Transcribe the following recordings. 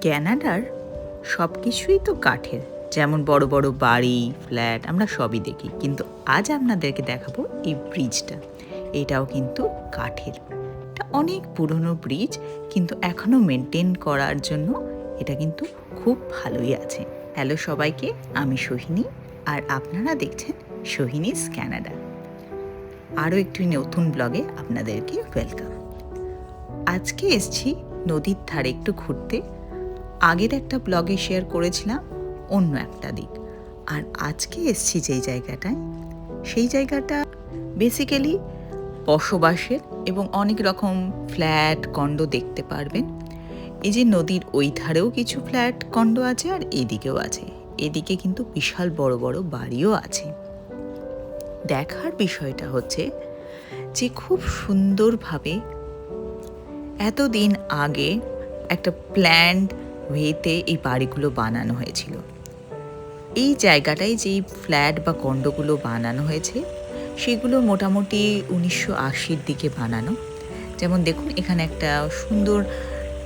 ক্যানাডার সব কিছুই তো কাঠের। যেমন বড় বড় বাড়ি, ফ্ল্যাট আমরা সবই দেখি। কিন্তু আজ আপনাদেরকে দেখাবো এই ব্রিজটা এটাও কিন্তু কাঠের। এটা অনেক পুরনো ব্রিজ কিন্তু এখনও মেনটেন করার জন্য এটা কিন্তু খুব ভালোই আছে। হ্যালো সবাইকে, আমি সোহিনী। আর আপনারা দেখছেন সোহিনীস ক্যানাডা আরও একটি নতুন ব্লগে আপনাদেরকে ওয়েলকাম আজকে এসছি নদীর ধারে একটু ঘুরতে। আগের একটা ব্লগে শেয়ার করেছিলাম অন্য একটা দিক। আর আজকে এসছি যেই জায়গাটায়, সেই জায়গাটা বেসিক্যালি বসবাসের এবং অনেক রকম ফ্ল্যাট, কন্ড দেখতে পারবেন। এই যে নদীর ওই ধারেও কিছু ফ্ল্যাট, কন্ড আছে আর এদিকেও আছে। এদিকে কিন্তু বিশাল বড় বড় বাড়িও আছে। দেখার বিষয়টা হচ্ছে যে খুব সুন্দরভাবে এতদিন আগে একটা প্ল্যান্ড ওয়েতে এই বাড়িগুলো বানানো হয়েছিল। এই জায়গাটায় যেই ফ্ল্যাট বা কন্ডগুলো বানানো হয়েছে, সেগুলো মোটামুটি উনিশশো আশির দিকে বানানো। যেমন দেখুন, এখানে একটা সুন্দর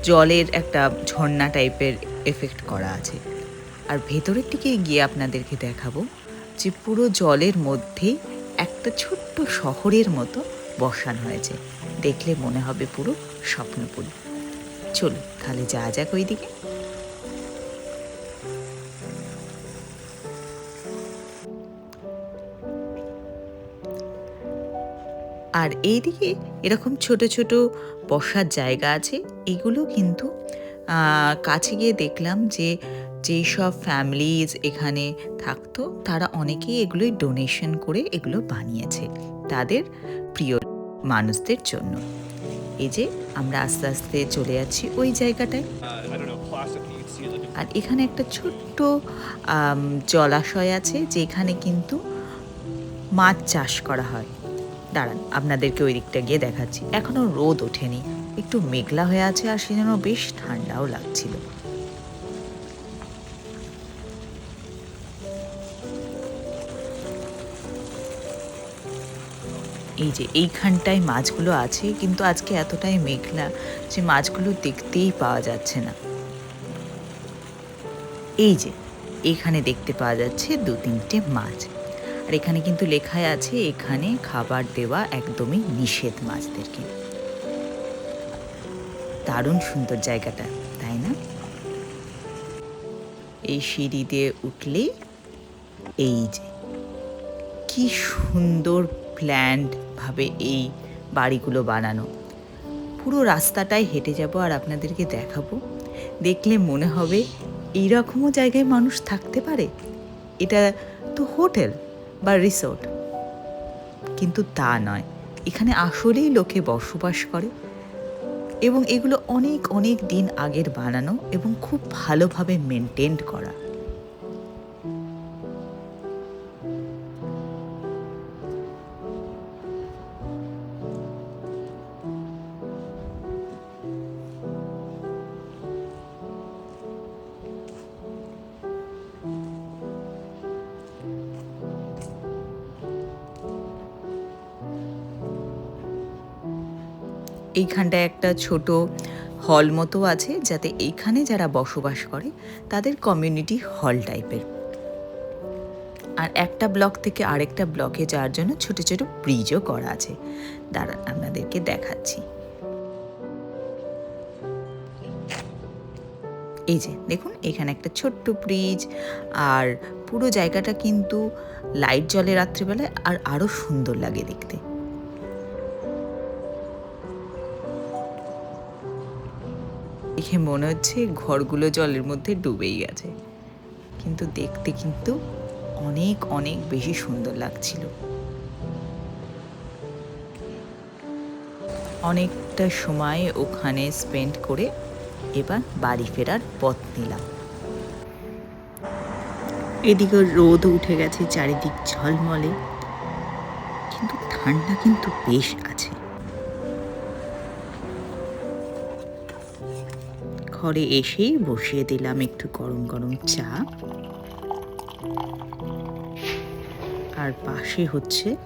জলের একটা ঝর্ণা টাইপের এফেক্ট করা আছে। আর ভেতরের দিকে গিয়ে আপনাদেরকে দেখাবো যে পুরো জলের মধ্যে একটা ছোট্ট শহরের মতো বসানো হয়েছে। দেখলে মনে হবে পুরো স্বপ্নপুরী চলুন, তাহলে যা যাক ওইদিকে। আর এইদিকে এরকম ছোট ছোট বসার জায়গা আছে, এগুলো কিন্তু কাছে গিয়ে দেখলাম যে যেই সব ফ্যামিলিজ এখানে থাকতো, তারা অনেকেই এগুলোই ডোনেশন করে এগুলো বানিয়েছে তাদের প্রিয় মানুষদের জন্য। এই যে আমরা আস্তে আস্তে চলে যাচ্ছি ওই জায়গাটায়। আর এখানে একটা ছোট্ট জলাশয় আছে যেখানে কিন্তু মাছ চাষ করা হয়। দাঁড়ান, আপনাদেরকে ওই দিকটা গিয়ে দেখাচ্ছি। এখনও রোদ ওঠেনি। একটু মেঘলা হয়ে আছে আর সেজন্য বেশ ঠান্ডাও লাগছিল। এই যে এইখানটায় মাছগুলো আছে, কিন্তু আজকে এতটাই মেঘলা যে মাছগুলো দেখতেই পাওয়া যাচ্ছে না। এই যে, এখানে দেখতে পাওয়া যাচ্ছে দু তিনটে মাছ। আর এখানে কিন্তু লেখায় আছে, এখানে খাবার দেওয়া একদমই নিষেধ মাছদেরকে। দারুণ সুন্দর জায়গাটা, তাই না? এই সিঁড়ি দিয়ে উঠলে এই যে, কি সুন্দর প্ল্যান্ড ভাবে এই বাড়িগুলো বানানো। পুরো রাস্তাটায় হেঁটে যাব আর আপনাদেরকে দেখাবো। দেখলে মনে হবে এইরকমও জায়গায় মানুষ থাকতে পারে। এটা তো হোটেল বা রিসোর্ট। কিন্তু তা নয়। এখানে আসলেই লোকে বসবাস করে এবং এগুলো অনেক অনেক দিন আগের বানানো এবং খুব ভালোভাবে মেনটেন করা। এইখানটায় একটা ছোট হল মতো আছে যাতে এইখানে যারা বসবাস করে, তাদের কমিউনিটি হল টাইপের আর একটা ব্লক থেকে আরেকটা ব্লকে যাওয়ার জন্য ছোট ছোট ব্রিজও করা আছে। দাঁড়ান, আপনাদেরকে দেখাচ্ছি। এই যে, দেখুন, এখানে একটা ছোট্ট ব্রিজ আর পুরো জায়গাটা কিন্তু লাইট জ্বলে রাত্রিবেলায়, আর আরও সুন্দর লাগে দেখতে। দেখে মনে হচ্ছে ঘরগুলো জলের মধ্যে ডুবেই গেছে। কিন্তু দেখতে কিন্তু অনেক অনেক বেশি সুন্দর লাগছিল। অনেকটা সময় ওখানে স্পেন্ড করে এবার বাড়ি ফেরার পথ নিলাম। এদিকে রোদ উঠে গেছে চারিদিক ঝলমলে, কিন্তু ঠান্ডা কিন্তু বেশ আছে। ঘরে এসেই বসিয়ে দিলাম একটু গরম গরম চা। আর পাশে হচ্ছে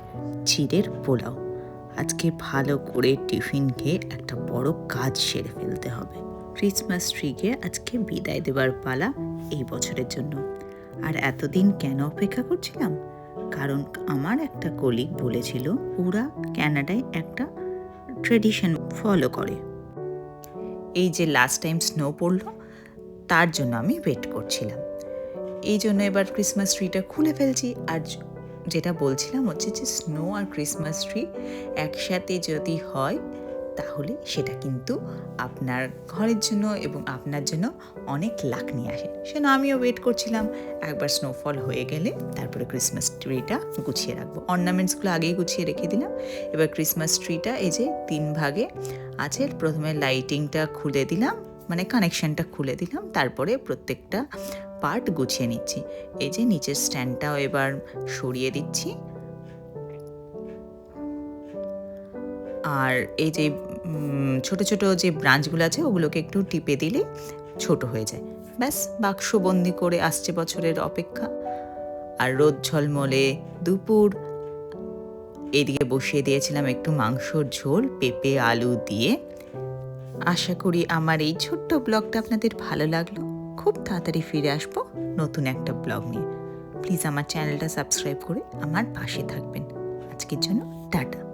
চিড়ের পোলাও। আজকে ভালো করে টিফিন খেয়ে একটা বড় কাজ সেরে ফেলতে হবে। ক্রিসমাস ট্রিকে আজকে বিদায় দেবার পালা এই বছরের জন্য। আর এতদিন কেন অপেক্ষা করছিলাম? কারণ আমার একটা কলিগ বলেছিল, ওরা ক্যানাডায় একটা ট্রেডিশন ফলো করে। এই যে লাস্ট টাইম স্নো পড়ল, তার জন্য আমি ওয়েট করছিলাম। এই জন্য এবার ক্রিসমাস ট্রিটা খুলে ফেলছি। আর যেটা বলছিলাম হচ্ছে যে স্নো আর ক্রিসমাস ট্রি একসাথে যদি হয় তাহলে সেটা কিন্তু আপনার ঘরের জন্য এবং আপনার জন্য অনেক লাখ নিয়ে আসে। সেজন্য আমিও ওয়েট করছিলাম, একবার স্নোফল হয়ে গেলে তারপরে ক্রিসমাস ট্রিটা গুছিয়ে রাখব। অর্নামেন্টসগুলো আগেই গুছিয়ে রেখে দিলাম। এবার ক্রিসমাস ট্রিটা এই যে তিন ভাগে আছে, প্রথমে লাইটিংটা খুলে দিলাম মানে কানেকশনটা খুলে দিলাম, তারপরে প্রত্যেকটা পার্ট গুছিয়ে নিচ্ছি। এই যে নিচের স্ট্যান্ডটাও এবার সরিয়ে দিচ্ছি। আর এই যে ছোট ছোট যে ব্রাঞ্চগুলো আছে, ওগুলোকে একটু টিপে দিলে ছোট হয়ে যায়। ব্যাস, বাক্সবন্দি করে আসছে বছরের অপেক্ষা। আর রোদ ঝলমলে, দুপুর এদিকে বসিয়ে দিয়েছিলাম একটু মাংসর ঝোল, পেঁপে, আলু দিয়ে। আশা করি আমার এই ছোট্ট ব্লগটা আপনাদের ভালো লাগল। খুব তাড়াতাড়ি ফিরে আসব নতুন একটা ব্লগ নিয়ে। প্লিজ আমার চ্যানেলটা সাবস্ক্রাইব করে আমার পাশে থাকবেন। আজকের জন্য টাটা।